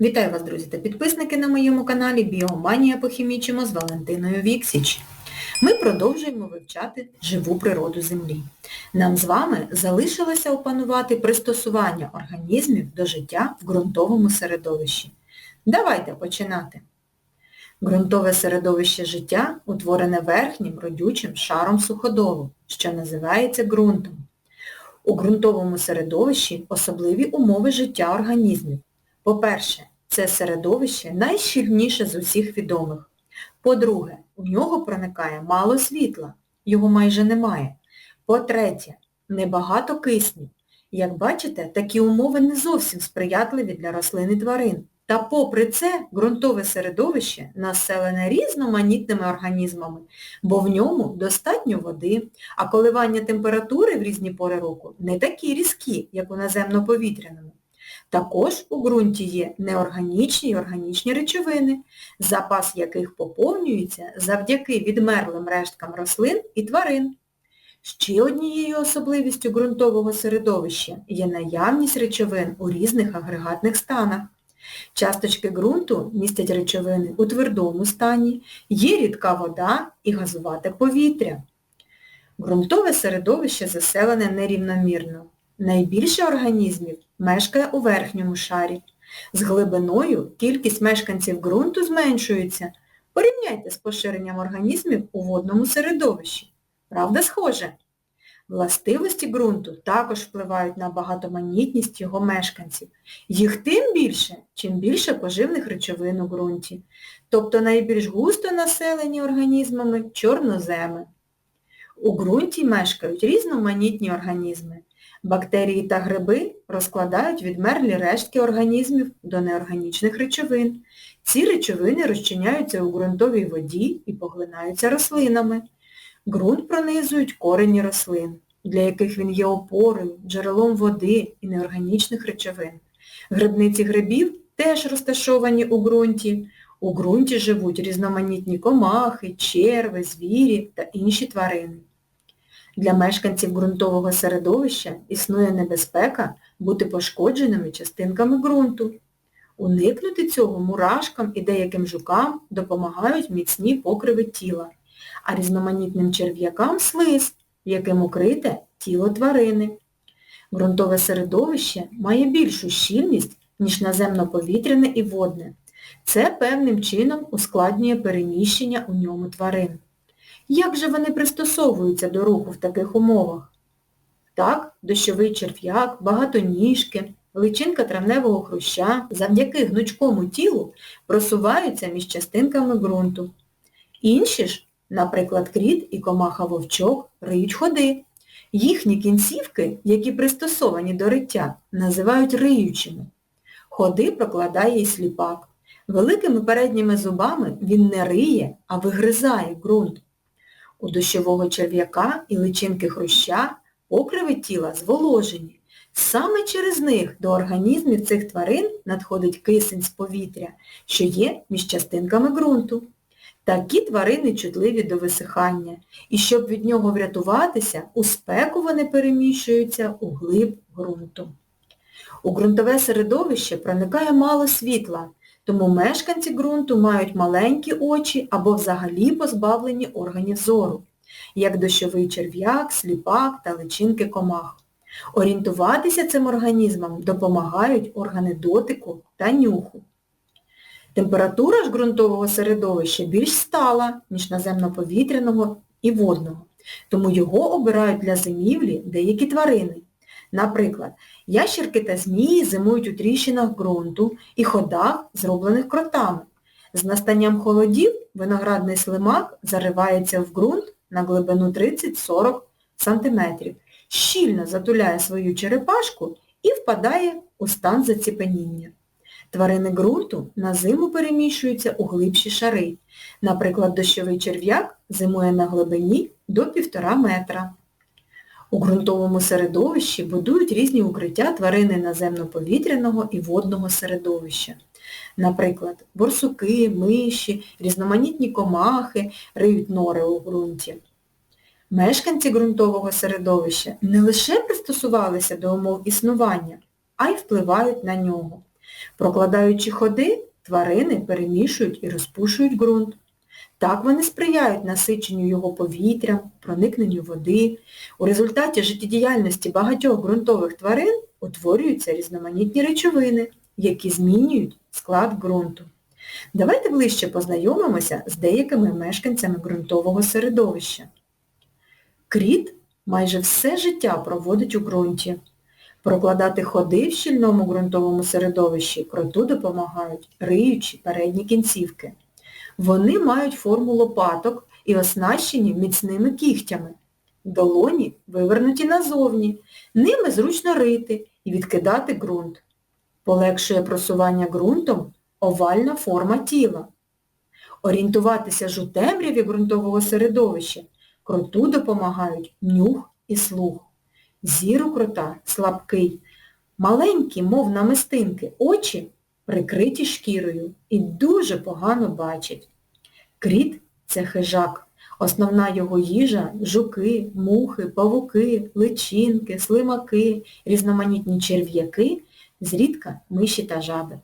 Вітаю вас, друзі та підписники на моєму каналі Біоманія похімічимо з Валентиною Віксіч. Ми продовжуємо вивчати живу природу Землі. Нам з вами залишилося опанувати пристосування організмів до життя в ґрунтовому середовищі. Давайте починати. Ґрунтове середовище життя утворене верхнім родючим шаром суходолу, що називається ґрунтом. У ґрунтовому середовищі особливі умови життя організмів. По-перше, це середовище найщільніше з усіх відомих. По-друге, у нього проникає мало світла, його майже немає. По-третє, небагато кисню. Як бачите, такі умови не зовсім сприятливі для рослин і тварин. Та попри це, ґрунтове середовище населене різноманітними організмами, бо в ньому достатньо води, а коливання температури в різні пори року не такі різкі, як у наземно-повітряному. Також у ґрунті є неорганічні і органічні речовини, запас яких поповнюється завдяки відмерлим решткам рослин і тварин. Ще однією особливістю ґрунтового середовища є наявність речовин у різних агрегатних станах. Часточки ґрунту містять речовини у твердому стані, є рідка вода і газувате повітря. Ґрунтове середовище заселене нерівномірно. Найбільше організмів мешкає у верхньому шарі. З глибиною кількість мешканців ґрунту зменшується. Порівняйте з поширенням організмів у водному середовищі. Правда схоже? Властивості ґрунту також впливають на багатоманітність його мешканців. Їх тим більше, чим більше поживних речовин у ґрунті. Тобто найбільш густо населені організмами чорноземи. У ґрунті мешкають різноманітні організми. Бактерії та гриби розкладають відмерлі рештки організмів до неорганічних речовин. Ці речовини розчиняються у ґрунтовій воді і поглинаються рослинами. Ґрунт пронизують корені рослин, для яких він є опорою, джерелом води і неорганічних речовин. Грибниці грибів теж розташовані у ґрунті. У ґрунті живуть різноманітні комахи, черви, звірі та інші тварини. Для мешканців ґрунтового середовища існує небезпека бути пошкодженими частинками ґрунту. Уникнути цього мурашкам і деяким жукам допомагають міцні покриви тіла, а різноманітним черв'якам слиз, яким укрите тіло тварини. Ґрунтове середовище має більшу щільність, ніж наземно-повітряне і водне. Це певним чином ускладнює переміщення у ньому тварин. Як же вони пристосовуються до руху в таких умовах? Так, дощовий черв'як, багатоніжки, личинка травневого хруща завдяки гнучкому тілу просуваються між частинками ґрунту. Інші ж, наприклад, кріт і комаха-вовчок, риють ходи. Їхні кінцівки, які пристосовані до риття, називають риючими. Ходи прокладає і сліпак. Великими передніми зубами він не риє, а вигризає ґрунт. У дощового черв'яка і личинки хруща покриви тіла зволожені. Саме через них до організмів цих тварин надходить кисень з повітря, що є між частинками ґрунту. Такі тварини чутливі до висихання, і щоб від нього врятуватися, у спеку вони переміщуються у глиб ґрунту. У ґрунтове середовище проникає мало світла, тому мешканці ґрунту мають маленькі очі або взагалі позбавлені органів зору, як дощовий черв'як, сліпак та личинки комах. Орієнтуватися цим організмам допомагають органи дотику та нюху. Температура ж ґрунтового середовища більш стала, ніж наземно-повітряного і водного, тому його обирають для зимівлі деякі тварини. Наприклад, ящерки та змії зимують у тріщинах ґрунту і ходах, зроблених кротами. З настанням холодів виноградний слимак заривається в ґрунт на глибину 30-40 см, щільно затуляє свою черепашку і впадає у стан заціпеніння. Тварини ґрунту на зиму переміщуються у глибші шари. Наприклад, дощовий черв'як зимує на глибині до 1,5 метра. У ґрунтовому середовищі будують різні укриття тварини наземно-повітряного і водного середовища. Наприклад, борсуки, миші, різноманітні комахи риють нори у ґрунті. Мешканці ґрунтового середовища не лише пристосувалися до умов існування, а й впливають на нього. Прокладаючи ходи, тварини перемішують і розпушують ґрунт. Так вони сприяють насиченню його повітрям, проникненню води. У результаті життєдіяльності багатьох ґрунтових тварин утворюються різноманітні речовини, які змінюють склад ґрунту. Давайте ближче познайомимося з деякими мешканцями ґрунтового середовища. Кріт майже все життя проводить у ґрунті. Прокладати ходи в щільному ґрунтовому середовищі кроту допомагають риючі передні кінцівки. Вони мають форму лопаток і оснащені міцними кігтями. Долоні вивернуті назовні, ними зручно рити і відкидати ґрунт. Полегшує просування ґрунтом овальна форма тіла. Орієнтуватися ж у темряві ґрунтового середовища кроту допомагають нюх і слух. Зір у крота слабкий, маленькі, мов намистинки, очі прикриті шкірою і дуже погано бачать. Кріт це хижак. Основна його їжа жуки, мухи, павуки, личинки, слимаки, різноманітні черв'яки, зрідка миші та жаби.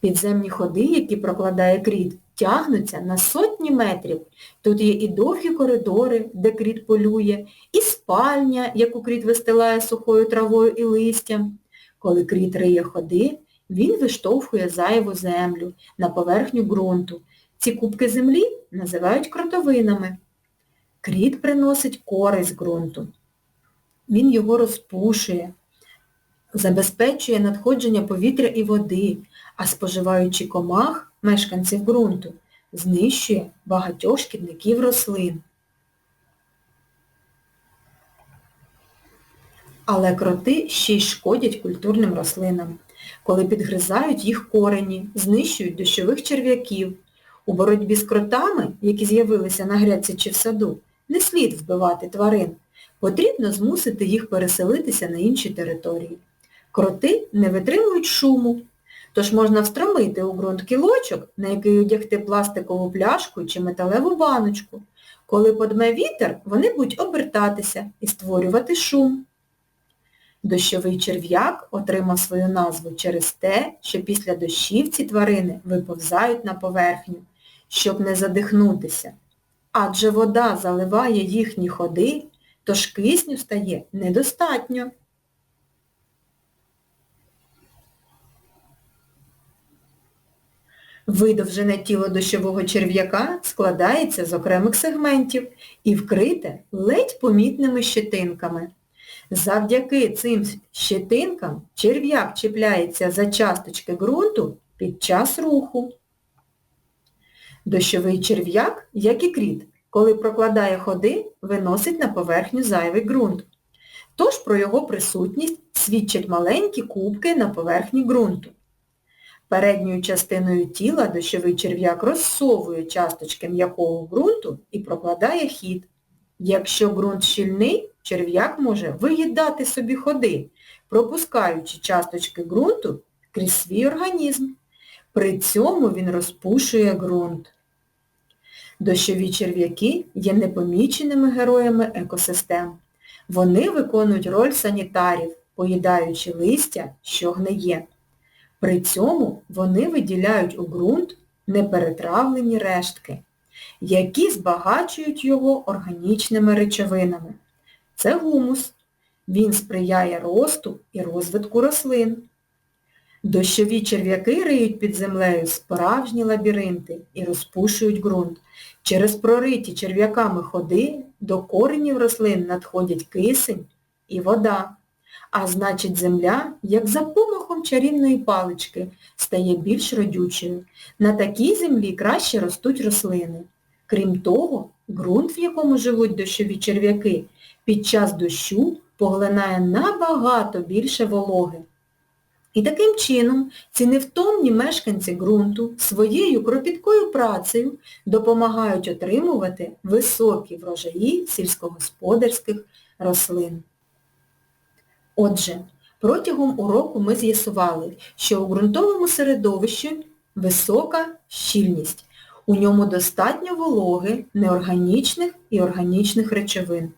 Підземні ходи, які прокладає кріт, тягнуться на сотні метрів. Тут є і довгі коридори, де кріт полює, і спальня, яку кріт вистилає сухою травою і листям. Коли кріт риє ходи, він виштовхує зайву землю на поверхню ґрунту. Ці кубки землі називають кротовинами. Кріт приносить користь ґрунту. Він його розпушує, забезпечує надходження повітря і води, а споживаючи комах, мешканців ґрунту, знищує багатьох шкідників рослин. Але кроти ще й шкодять культурним рослинам, коли підгризають їх корені, знищують дощових черв'яків. У боротьбі з кротами, які з'явилися на грядці чи в саду, не слід вбивати тварин. Потрібно змусити їх переселитися на інші території. Кроти не витримують шуму, тож можна встромити у ґрунт кілочок, на який одягти пластикову пляшку чи металеву баночку. Коли подме вітер, вони будуть обертатися і створювати шум. Дощовий черв'як отримав свою назву через те, що після дощів ці тварини виповзають на поверхню, щоб не задихнутися. Адже вода заливає їхні ходи, тож кисню стає недостатньо. Видовжене тіло дощового черв'яка складається з окремих сегментів і вкрите ледь помітними щетинками. Завдяки цим щетинкам черв'як чіпляється за часточки ґрунту під час руху. Дощовий черв'як, як і кріт, коли прокладає ходи, виносить на поверхню зайвий ґрунт. Тож про його присутність свідчать маленькі кубки на поверхні ґрунту. Передньою частиною тіла дощовий черв'як розсовує часточки м'якого ґрунту і прокладає хід. Якщо ґрунт щільний, черв'як може виїдати собі ходи, пропускаючи часточки ґрунту крізь свій організм. При цьому він розпушує ґрунт. Дощові черв'яки є непоміченими героями екосистем. Вони виконують роль санітарів, поїдаючи листя, що гниє. При цьому вони виділяють у ґрунт неперетравлені рештки, які збагачують його органічними речовинами. Це гумус. Він сприяє росту і розвитку рослин. Дощові черв'яки риють під землею справжні лабіринти і розпушують ґрунт. Через прориті черв'яками ходи до коренів рослин надходять кисень і вода. А значить земля, як за помахом чарівної палички, стає більш родючою. На такій землі краще ростуть рослини. Крім того, ґрунт, в якому живуть дощові черв'яки, під час дощу поглинає набагато більше вологи. І таким чином ці невтомні мешканці ґрунту своєю кропіткою працею допомагають отримувати високі врожаї сільськогосподарських рослин. Отже, протягом уроку ми з'ясували, що у ґрунтовому середовищі висока щільність. У ньому достатньо вологи, неорганічних і органічних речовин.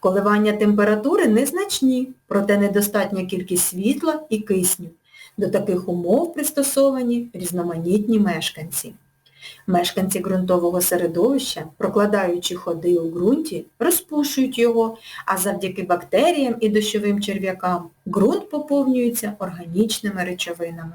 Коливання температури незначні, проте недостатня кількість світла і кисню. До таких умов пристосовані різноманітні мешканці. Мешканці ґрунтового середовища, прокладаючи ходи у ґрунті, розпушують його, а завдяки бактеріям і дощовим черв'якам ґрунт поповнюється органічними речовинами.